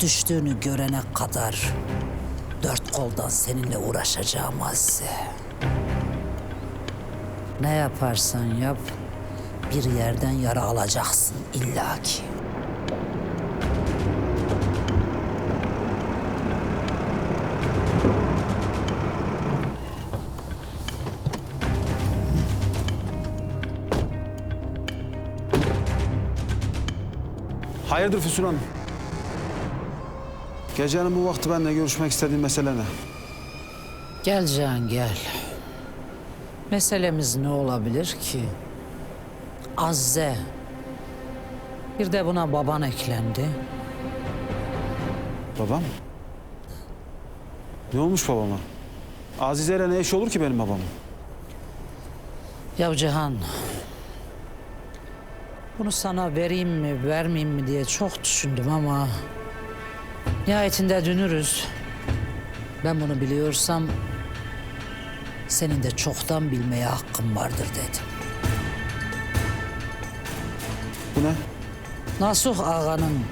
düştüğünü görene kadar dört koldan seninle uğraşacağım Azize. Ne yaparsan yap bir yerden yara alacaksın illaki. Hayırdır Füsun Hanım? Gecenin bu vakti benimle görüşmek istediğin mesele ne? Gel Can gel. Meselemiz ne olabilir ki? Azze. Bir de buna baban eklendi. Babam? Ne olmuş babama? Azize ile ne iş olur ki benim babamın? Ya Cihan. Bunu sana vereyim mi, vermeyeyim mi diye çok düşündüm ama... Nihayetinde dönürüz. Ben bunu biliyorsam... Senin de çoktan bilmeye hakkın vardır dedim. Bu ne? Nasuh Ağa'nın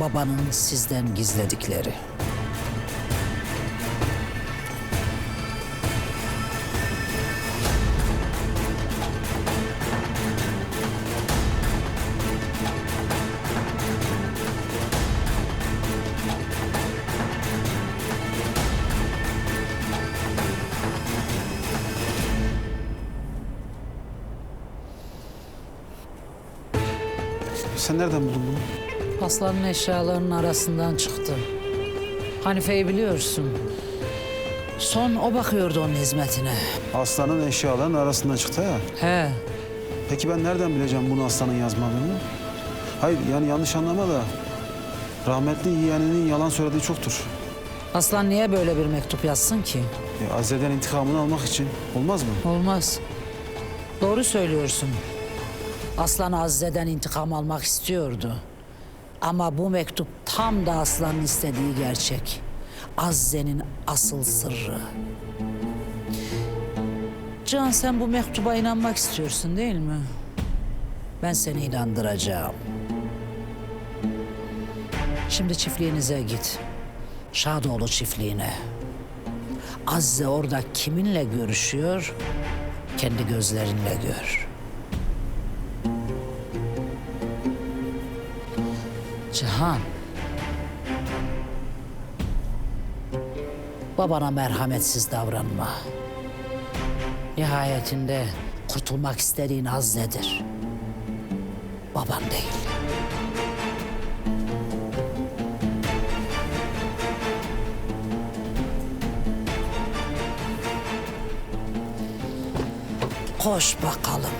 babanın sizden gizledikleri. Sen nereden buldun bunu? Aslanın eşyalarının arasından çıktı. Hanife'yi biliyorsun. Son o bakıyordu onun hizmetine. Aslanın eşyalarının arasından çıktı ha. He, Peki ben nereden bileceğim bunu aslanın yazmadığını? Hayır yani yanlış anlama da... Rahmetli yeğeninin yalan söylediği çoktur. Aslan niye böyle bir mektup yazsın ki? E, Azize'den intikamını almak için olmaz mı? Olmaz. Doğru söylüyorsun. Aslan Azze'den intikam almak istiyordu. Ama bu mektup tam da Aslan'ın istediği gerçek. Azze'nin asıl sırrı. Can sen bu mektuba inanmak istiyorsun değil mi? Ben seni inandıracağım. Şimdi çiftliğinize git. Şadoğlu çiftliğine. Azze orada kiminle görüşüyor? Kendi gözlerinle gör. Cihan. Babana merhametsiz davranma. Nihayetinde kurtulmak istediğin Azze'dir. Baban değil. Koş bakalım.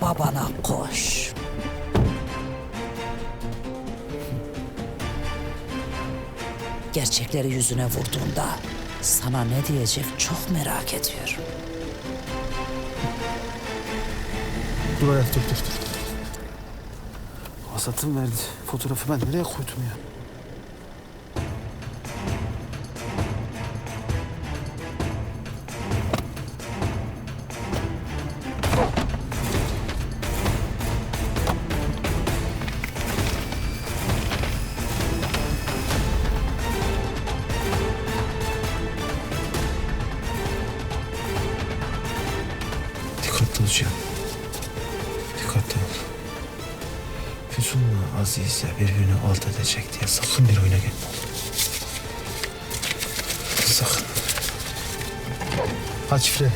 Babana koş. Gerçekleri yüzüne vurduğunda sana ne diyecek çok merak ediyorum. Dur hayat dur dur. Hasatım verdi. Fotoğrafı ben nereye koydum ya? Dikkatli ol Cihan. Dikkatli ol. Füsun'la Azize birbirini alt edecek diye sakın bir oyuna gelme. Sakın. Aç şifre.